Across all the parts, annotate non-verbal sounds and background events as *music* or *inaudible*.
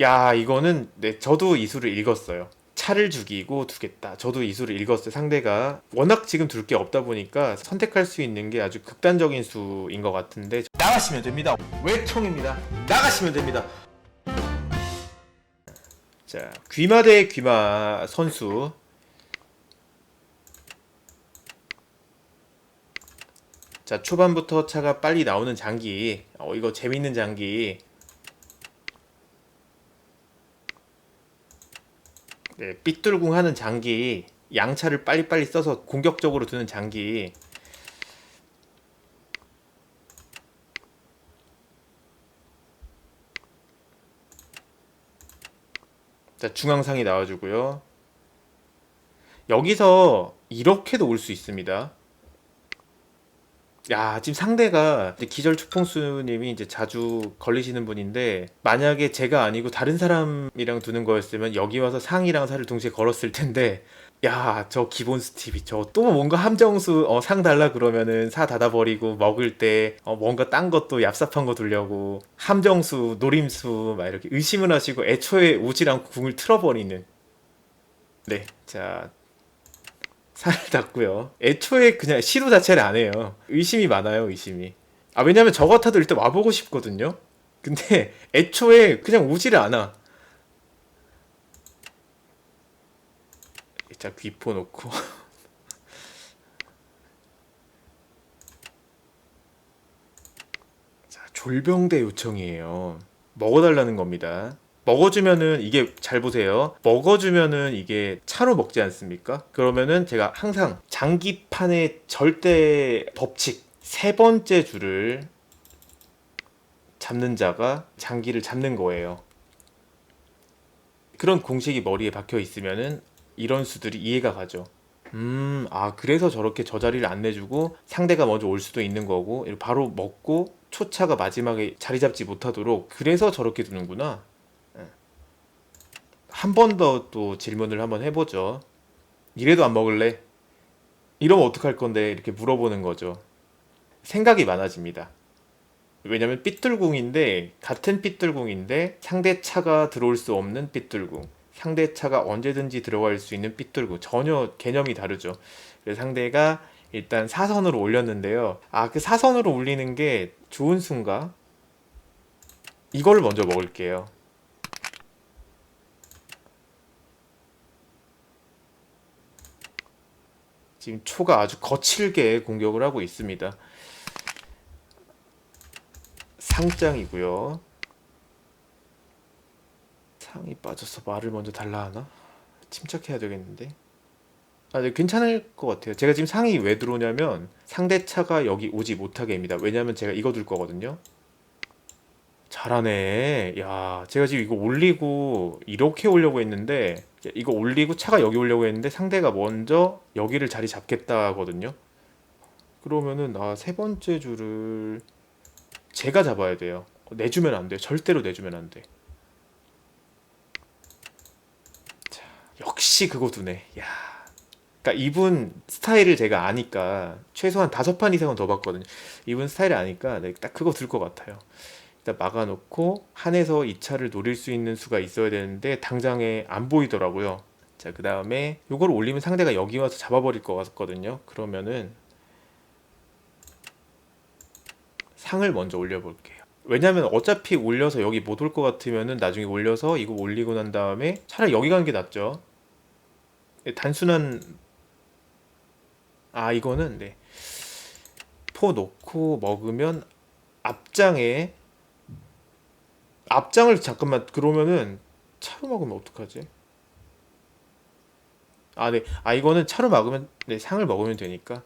야 이거는 네 저도 이 수를 읽었어요. 차를 죽이고 두겠다. 저도 이 수를 읽었어요. 상대가 워낙 지금 둘 게 없다 보니까 선택할 수 있는 게 아주 극단적인 수인 것 같은데 나가시면 됩니다. 외통입니다. 나가시면 됩니다. 자 귀마 대 귀마 선수 자 초반부터 차가 빨리 나오는 장기 어 이거 재밌는 장기 네, 삐뚤궁 하는 장기, 양차를 빨리빨리 써서 공격적으로 두는 장기. 자, 중앙상이 나와주고요. 여기서 이렇게도 올 수 있습니다. 야, 지금 상대가 기절 초풍수님이 이제 자주 걸리시는 분인데 만약에 제가 아니고 다른 사람이랑 두는 거였으면 여기 와서 상이랑 사를 동시에 걸었을 텐데 야, 저 기본 스티비 저 또 뭔가 함정수 어, 상 달라 그러면은 사 닫아 버리고 먹을 때 어, 뭔가 딴 것도 얍삽한 거 두려고 함정수, 노림수 막 이렇게 의심을 하시고 애초에 않고 궁을 틀어버리는. 네, 자 살을 닫고요. 애초에 그냥 시도 자체를 안 해요. 의심이 많아요, 의심이. 아, 왜냐면 저 같아도 일단 와보고 싶거든요? 근데 *laughs* 애초에 그냥 오지를 않아. 자, 귀포 놓고. *laughs* 자, 졸병대 요청이에요. 먹어달라는 겁니다. 먹어주면은 이게 잘 보세요. 먹어주면은 이게 차로 먹지 않습니까? 그러면은 제가 항상 장기판의 절대 법칙 세 번째 줄을 잡는 자가 장기를 잡는 거예요. 그런 공식이 머리에 박혀 있으면은 이런 수들이 이해가 가죠. 음, 아, 그래서 저렇게 저 자리를 안 내주고 상대가 먼저 올 수도 있는 거고, 바로 먹고 초차가 마지막에 자리 잡지 못하도록 그래서 저렇게 두는구나. 한 번 더 또 질문을 한번 해보죠. 이래도 안 먹을래? 이러면 어떡할 건데? 이렇게 물어보는 거죠. 생각이 많아집니다. 왜냐면 삐뚤궁인데 같은 삐뚤궁인데 상대 차가 들어올 수 없는 삐뚤궁. 상대 차가 언제든지 들어갈 수 있는 삐뚤궁. 전혀 개념이 다르죠. 그래서 상대가 일단 사선으로 올렸는데요. 아, 그 사선으로 올리는 게 좋은 순가? 이걸 먼저 먹을게요. 지금 초가 아주 거칠게 공격을 하고 있습니다. 상장이고요. 상이 빠져서 말을 먼저 달라 하나? 침착해야 되겠는데. 아, 네, 괜찮을 것 같아요. 제가 지금 상이 왜 들어오냐면 상대 차가 여기 오지 못하게 합니다. 왜냐면 제가 이거 둘 거거든요. 잘하네. 야, 제가 지금 이거 올리고 이렇게 오려고 했는데 이거 올리고 차가 여기 오려고 했는데 상대가 먼저 여기를 자리 잡겠다 하거든요. 그러면은 아, 세 번째 줄을 제가 잡아야 돼요. 내주면 안 돼요. 절대로 내주면 안 돼. 자, 역시 그거 두네. 야. 그러니까 이분 스타일을 제가 아니까 최소한 다섯 판 이상은 더 봤거든요. 이분 스타일을 아니까 네, 딱 그거 들 것 같아요. 일단 막아놓고 한에서 2차를 노릴 수 있는 수가 있어야 되는데 당장에 안 보이더라고요. 자, 그 다음에 이걸 올리면 상대가 여기 와서 잡아버릴 것 같거든요. 그러면은 상을 먼저 올려볼게요. 왜냐면 어차피 올려서 여기 못 올 것 같으면은 나중에 올려서 이거 올리고 난 다음에 차라리 여기 가는 게 낫죠. 단순한 아 이거는 네. 포 놓고 먹으면 앞장에 앞장을 잠깐만 그러면은 차로 먹으면 어떡하지? 아, 네. 아, 이거는 차로 막으면 네, 상을 먹으면 되니까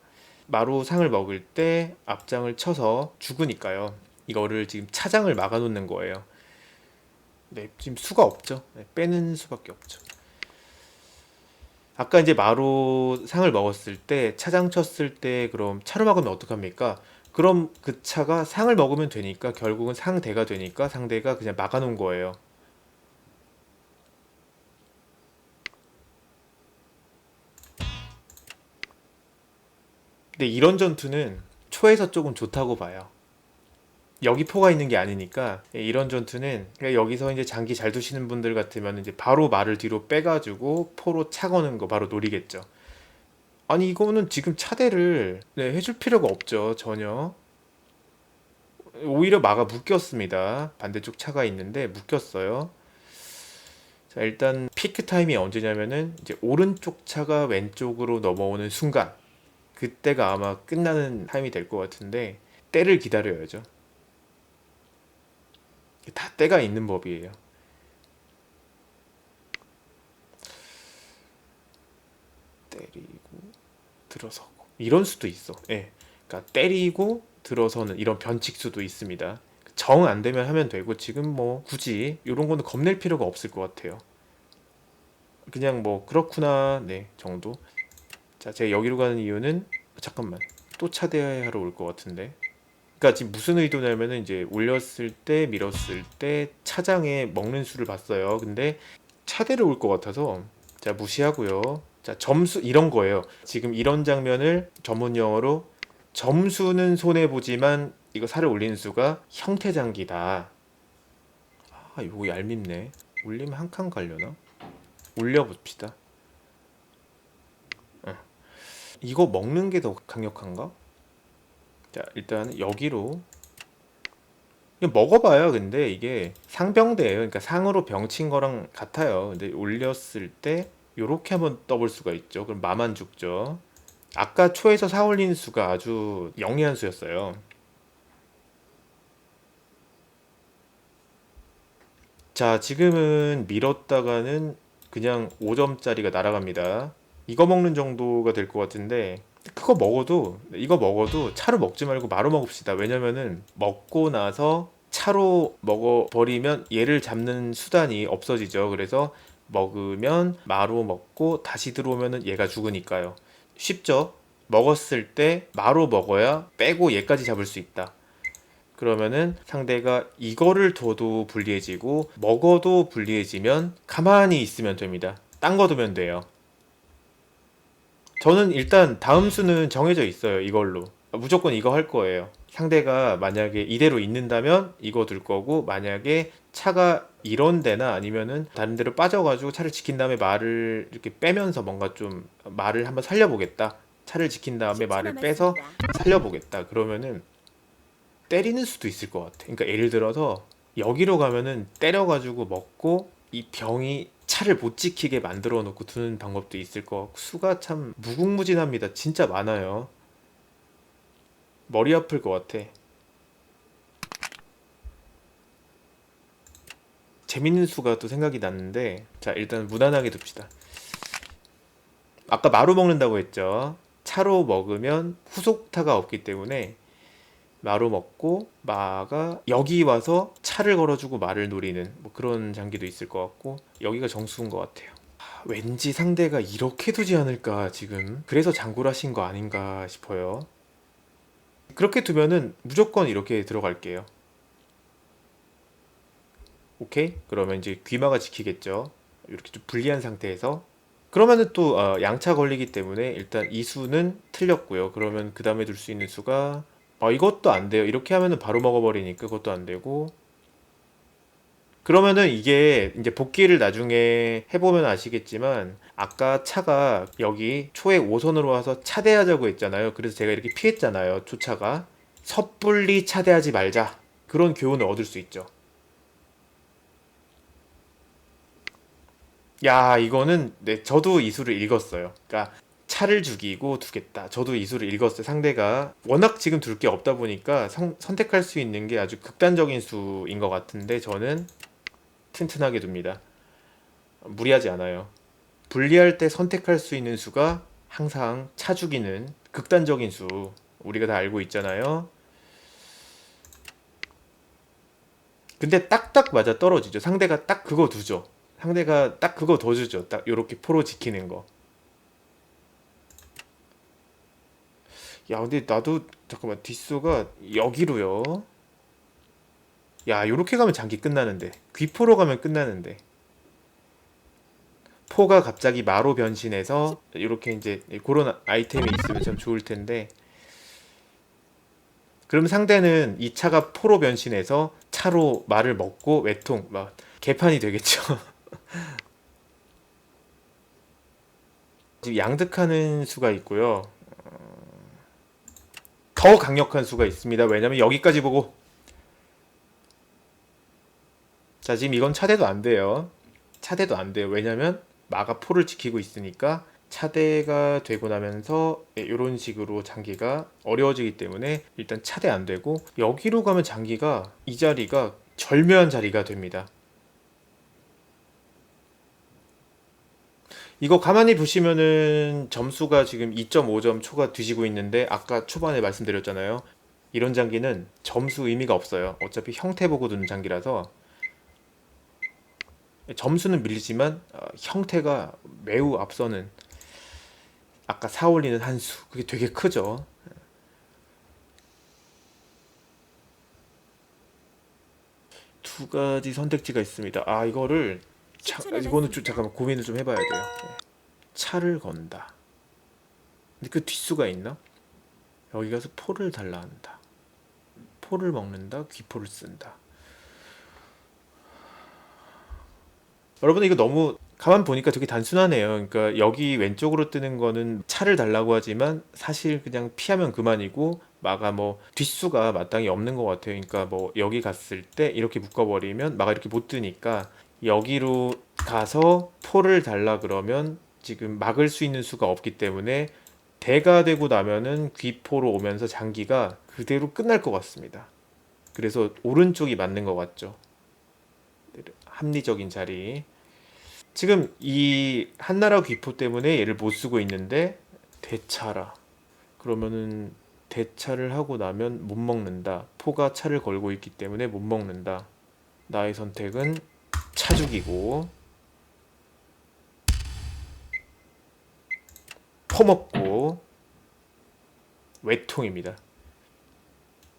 마루 상을 먹을 때 앞장을 쳐서 죽으니까요. 이거를 지금 차장을 막아 놓는 거예요. 네, 지금 수가 없죠. 네, 빼는 수밖에 없죠. 아까 이제 마루 상을 먹었을 때 차장 쳤을 때 그럼 차로 막으면 어떡합니까? 그럼 그 차가 상을 먹으면 되니까 결국은 상대가 되니까 상대가 그냥 막아놓은 거예요. 근데 이런 전투는 초에서 조금 좋다고 봐요. 여기 포가 있는 게 아니니까 예, 이런 전투는 그러니까 여기서 이제 장기 잘 두시는 분들 같으면 이제 바로 말을 뒤로 빼가지고 포로 차거는 거 바로 노리겠죠. 아니 이거는 지금 차대를 네, 해줄 필요가 없죠 전혀. 오히려 마가 묶였습니다. 반대쪽 차가 있는데 묶였어요. 자 일단 피크 타임이 언제냐면은 이제 오른쪽 차가 왼쪽으로 넘어오는 순간 그때가 아마 끝나는 타임이 될 것 같은데 때를 기다려야죠. 다 때가 있는 법이에요. 때리고 들어서고 이런 수도 있어. 예. 그러니까 때리고 들어서는 이런 변칙수도 있습니다. 정 안 되면 하면 되고 지금 뭐 굳이 이런 거는 겁낼 필요가 없을 것 같아요. 그냥 뭐 그렇구나 네 정도. 자 제가 여기로 가는 이유는 잠깐만 또 차대하러 올 것 같은데. 그러니까 지금 무슨 의도냐면은 이제 올렸을 때 밀었을 때 차장에 먹는 수를 봤어요. 근데 차대를 올 것 같아서 자 무시하고요. 자 점수 이런 거예요. 지금 이런 장면을 전문 용어로 점수는 손해 보지만 이거 살을 올리는 수가 형태 장기다. 아 이거 얄밉네. 올리면 한칸 가려나? 올려 봅시다. 어. 이거 먹는 게 더 강력한가? 자 일단 여기로 먹어봐요. 근데 이게 상병대예요. 그러니까 상으로 병 친 거랑 같아요. 근데 올렸을 때 요렇게 한번 떠볼 수가 있죠. 그럼 마만 죽죠. 아까 초에서 사 올린 수가 아주 영리한 수였어요. 자, 지금은 밀었다가는 그냥 5점짜리가 날아갑니다. 이거 먹는 정도가 될 것 같은데 그거 먹어도 이거 먹어도 차로 먹지 말고 마로 먹읍시다. 왜냐면은 먹고 나서 차로 먹어 버리면 얘를 잡는 수단이 없어지죠. 그래서 먹으면 마로 먹고 다시 들어오면은 얘가 죽으니까요. 쉽죠? 먹었을 때 마로 먹어야 빼고 얘까지 잡을 수 있다. 그러면은 상대가 이거를 둬도 불리해지고 먹어도 불리해지면 가만히 있으면 됩니다. 딴 거 두면 돼요. 저는 일단 다음 수는 정해져 있어요. 이걸로. 무조건 이거 할 거예요. 상대가 만약에 이대로 있는다면 이거 둘 거고 만약에 차가 이런 데나 아니면은 다른 데로 빠져가지고 차를 지킨 다음에 말을 이렇게 빼면서 뭔가 좀 말을 한번 살려보겠다. 차를 지킨 다음에 말을 빼서 살려보겠다. 그러면은 때리는 수도 있을 것 같아. 그러니까 예를 들어서 여기로 가면은 때려가지고 먹고 이 병이 차를 못 지키게 만들어 놓고 두는 방법도 있을 것 같고 수가 참 무궁무진합니다. 진짜 많아요. 머리 아플 것 같아. 재밌는 수가 또 생각이 났는데 자 일단 무난하게 둡시다. 아까 마루 먹는다고 했죠. 차로 먹으면 후속타가 없기 때문에 마로 먹고 마가 여기 와서 차를 걸어주고 마를 노리는 뭐 그런 장기도 있을 것 같고 여기가 정수인 것 같아요. 하, 왠지 상대가 이렇게 두지 않을까 지금 그래서 장구를 하신 거 아닌가 싶어요. 그렇게 두면은 무조건 이렇게 들어갈게요. 오케이? 그러면 이제 귀마가 지키겠죠. 이렇게 좀 불리한 상태에서 그러면은 또 어, 양차 걸리기 때문에 일단 이 수는 틀렸고요. 그러면 그 다음에 둘 수 있는 수가 어, 이것도 안 돼요. 이렇게 하면은 바로 먹어버리니까 그것도 안 되고 그러면은 이게 이제 복귀를 나중에 해보면 아시겠지만 아까 차가 여기 초에 5선으로 와서 차대하자고 했잖아요. 그래서 제가 이렇게 피했잖아요. 초차가 섣불리 차대하지 말자 그런 교훈을 얻을 수 있죠. 야 이거는 네 저도 이 수를 읽었어요. 그러니까 차를 죽이고 두겠다. 저도 이 수를 읽었어요. 상대가 워낙 지금 둘 게 없다 보니까 성, 선택할 수 있는 게 아주 극단적인 수인 것 같은데 저는 튼튼하게 둡니다. 무리하지 않아요. 분리할 때 선택할 수 있는 수가 항상 차 죽이는 극단적인 수 우리가 다 알고 있잖아요. 근데 딱딱 맞아 떨어지죠. 상대가 딱 그거 두죠. 상대가 딱 그거 더 주죠. 딱 요렇게 포로 지키는 거. 야, 근데 나도 잠깐만 뒷수가 여기로요. 야, 요렇게 가면 장기 끝나는데. 귀포로 가면 끝나는데. 포가 갑자기 마로 변신해서 이렇게 이제 그런 아이템이 있으면 참 좋을 텐데 그럼 상대는 이 차가 포로 변신해서 차로 말을 먹고 외통 막 개판이 되겠죠. *laughs* *laughs* 지금 양득하는 수가 있고요. 어, 더 강력한 수가 있습니다. 왜냐면 여기까지 보고 자 지금 이건 차대도 안 돼요. 차대도 안 돼요. 왜냐면 마가 포를 지키고 있으니까 차대가 되고 나면서 이런 식으로 장기가 어려워지기 때문에 일단 차대 안 되고 여기로 가면 장기가 이 자리가 절묘한 자리가 됩니다. 이거 가만히 보시면은 점수가 지금 2.5점 초가 뒤지고 있는데 아까 초반에 말씀드렸잖아요. 이런 장기는 점수 의미가 없어요. 어차피 형태 보고 두는 장기라서 점수는 밀리지만 어, 형태가 매우 앞서는 아까 사 올리는 한 수 그게 되게 크죠. 두 가지 선택지가 있습니다. 아 이거를 차, 이거는 좀 잠깐만 고민을 좀 해봐야 돼요. 네. 차를 건다. 근데 그 뒷수가 있나? 여기 가서 포를 달라 한다. 포를 먹는다. 귀포를 쓴다. 여러분 이거 너무 가만 보니까 되게 단순하네요. 그러니까 여기 왼쪽으로 뜨는 거는 차를 달라고 하지만 사실 그냥 피하면 그만이고 마가 뭐 뒷수가 마땅히 없는 것 같아요. 그러니까 뭐 여기 갔을 때 이렇게 묶어버리면 마가 이렇게 못 뜨니까 여기로 가서 포를 달라 그러면 지금 막을 수 있는 수가 없기 때문에 대가 되고 나면은 귀포로 오면서 장기가 그대로 끝날 것 같습니다. 그래서 오른쪽이 맞는 것 같죠. 합리적인 자리. 지금 이 한나라 귀포 때문에 얘를 못 쓰고 있는데 대차라. 그러면은 대차를 하고 나면 못 먹는다. 포가 차를 걸고 있기 때문에 못 먹는다. 나의 선택은 차 죽이고 퍼먹고 외통입니다.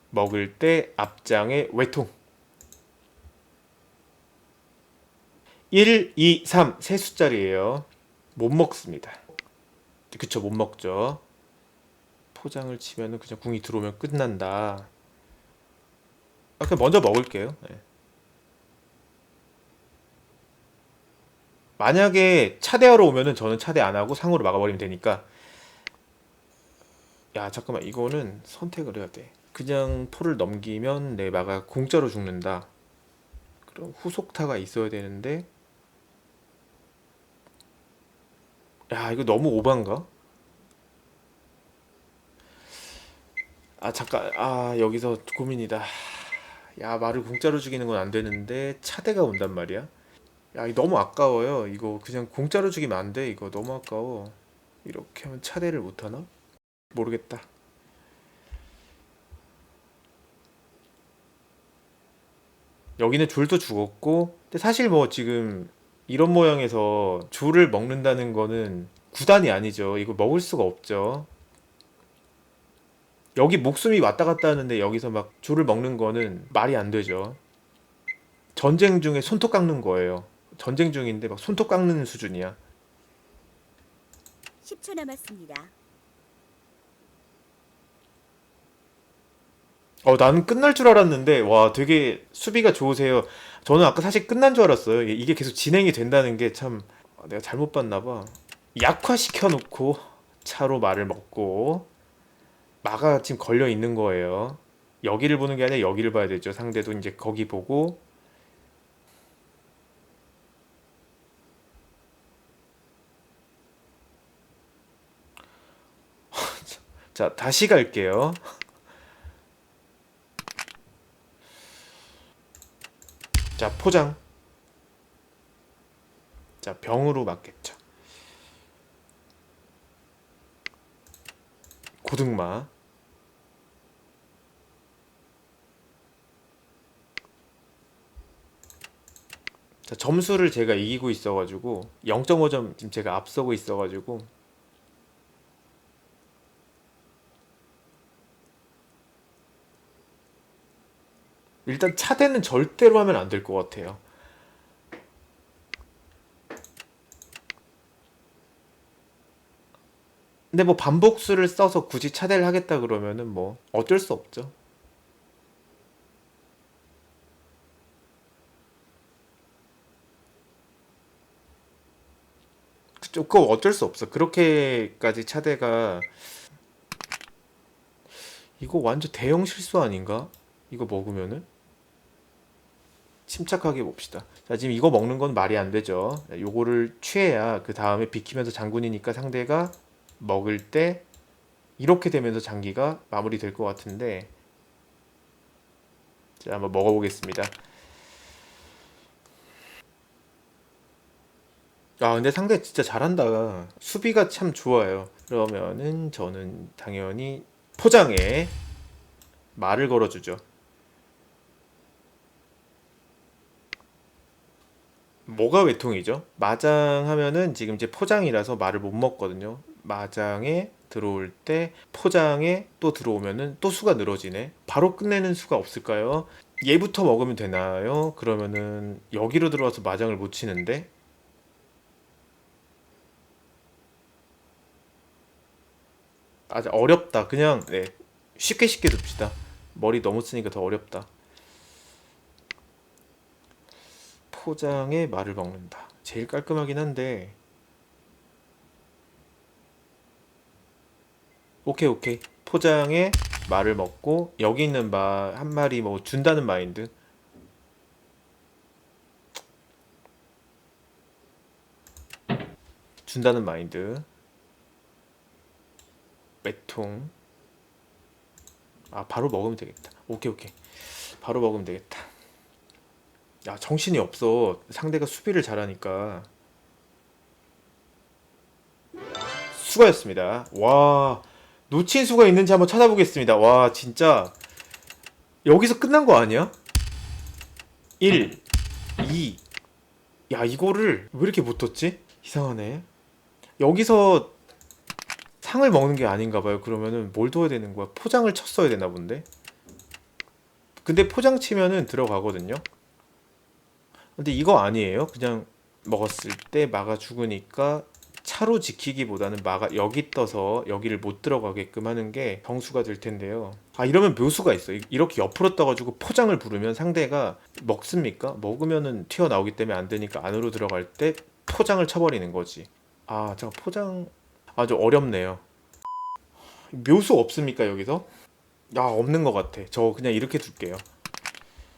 먹을 때 앞장에 외통. 1, 2, 3, 세 숫자리예요. 못 먹습니다. 그쵸, 못 먹죠. 포장을 치면은 그냥 궁이 들어오면 끝난다. 아, 그냥 먼저 먹을게요. 네. 만약에 차대하러 오면은 저는 차대 안 하고 상으로 막아버리면 되니까. 야, 잠깐만, 이거는 선택을 해야 돼. 그냥 포를 넘기면 내 마가 공짜로 죽는다. 그럼 후속타가 있어야 되는데 야, 이거 너무 오반가? 아, 잠깐. 아, 여기서 고민이다. 야, 말을 공짜로 죽이는 건 안 되는데 차대가 온단 말이야. 야, 너무 아까워요. 이거 그냥 공짜로 죽이면 안 돼. 이거 너무 아까워. 이렇게 하면 차대를 못 하나? 모르겠다. 여기는 줄도 죽었고, 근데 사실 뭐 지금 이런 모양에서 줄을 먹는다는 거는 구단이 아니죠. 이거 먹을 수가 없죠. 여기 목숨이 왔다 갔다 하는데 여기서 막 줄을 먹는 거는 말이 안 되죠. 전쟁 중에 손톱 깎는 거예요. 전쟁 중인데 막 손톱 깎는 수준이야. 10초 남았습니다. 어, 나는 끝날 줄 알았는데, 와, 되게 수비가 좋으세요. 저는 아까 사실 끝난 줄 알았어요. 이- 이게 계속 진행이 된다는 게 참, 아, 내가 잘못 봤나 봐. 약화시켜 놓고 차로 말을 먹고, 마가 지금 걸려 있는 거예요. 여기를 보는 게 아니라 여기를 봐야 되죠. 상대도 이제 거기 보고, 자, 다시 갈게요. 자, 포장. 자, 병으로 맞겠죠. 고등마. 자, 점수를 제가 이기고 있어가지고 0.5점 지금 제가 앞서고 있어가지고 일단 차대는 절대로 하면 안 될 것 같아요. 근데 뭐 반복수를 써서 굳이 차대를 하겠다 그러면은 뭐 어쩔 수 없죠. 그거 어쩔 수 없어. 그렇게까지 차대가 이거 완전 대형 실수 아닌가? 이거 먹으면은 침착하게 봅시다. 자, 지금 이거 먹는 건 말이 안 되죠. 요거를 취해야 그 다음에 비키면서 장군이니까 상대가 먹을 때 이렇게 되면서 장기가 마무리될 것 같은데 자, 한번 먹어보겠습니다. 아, 근데 상대 진짜 잘한다. 수비가 참 좋아요. 그러면은 저는 당연히 포장에 말을 걸어주죠. 뭐가 외통이죠? 마장 하면은 지금 이제 포장이라서 말을 못 먹거든요. 마장에 들어올 때 포장에 또 들어오면은 또 수가 늘어지네. 바로 끝내는 수가 없을까요? 얘부터 먹으면 되나요? 그러면은 여기로 들어와서 마장을 못 치는데 아 어렵다. 그냥 네 쉽게 쉽게 둡시다. 머리 너무 쓰니까 더 어렵다. 포장에 말을 먹는다. 제일 깔끔하긴 한데. 오케이 오케이. 포장에 말을 먹고 여기 있는 말한 마리 뭐 준다는 마인드. 준다는 마인드. 외통. 아 바로 먹으면 되겠다. 오케이 오케이. 바로 먹으면 되겠다. 야, 정신이 없어. 상대가 수비를 잘하니까. 수가였습니다. 와, 놓친 수가 있는지 한번 찾아보겠습니다. 와, 진짜. 여기서 끝난 거 아니야? 1, 2. 야, 이거를 왜 이렇게 못 떴지? 이상하네. 여기서 상을 먹는 게 아닌가 봐요. 그러면은 뭘 둬야 되는 거야? 포장을 쳤어야 되나 본데? 근데 포장 치면은 들어가거든요. 근데 이거 아니에요. 그냥 먹었을 때 막아 죽으니까 차로 지키기보다는 막아 여기 떠서 여기를 못 들어가게끔 하는 게 정수가 될 텐데요. 아 이러면 묘수가 있어. 이- 이렇게 옆으로 떠가지고 포장을 부르면 상대가 먹습니까? 먹으면은 튀어나오기 때문에 안 되니까 안으로 들어갈 때 포장을 쳐버리는 거지. 아 잠깐 포장 아주 어렵네요. 묘수 없습니까 여기서? 아 없는 것 같아. 저 그냥 이렇게 둘게요.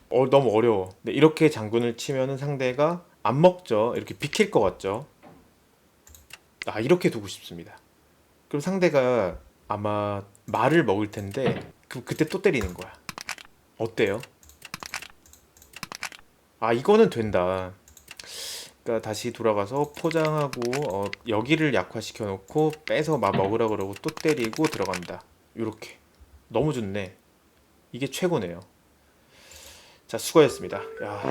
어, 너무 어려워. 근데 이렇게 장군을 치면은 상대가 안 먹죠. 이렇게 비킬 것 같죠. 아, 이렇게 두고 싶습니다. 그럼 상대가 아마 말을 먹을 텐데 그, 그때 또 때리는 거야. 어때요? 아, 이거는 된다. 그러니까 다시 돌아가서 포장하고 어, 여기를 약화시켜 놓고 빼서 막 먹으라 그러고 또 때리고 들어간다. 요렇게. 너무 좋네. 이게 최고네요. 자, 수고했습니다. 야.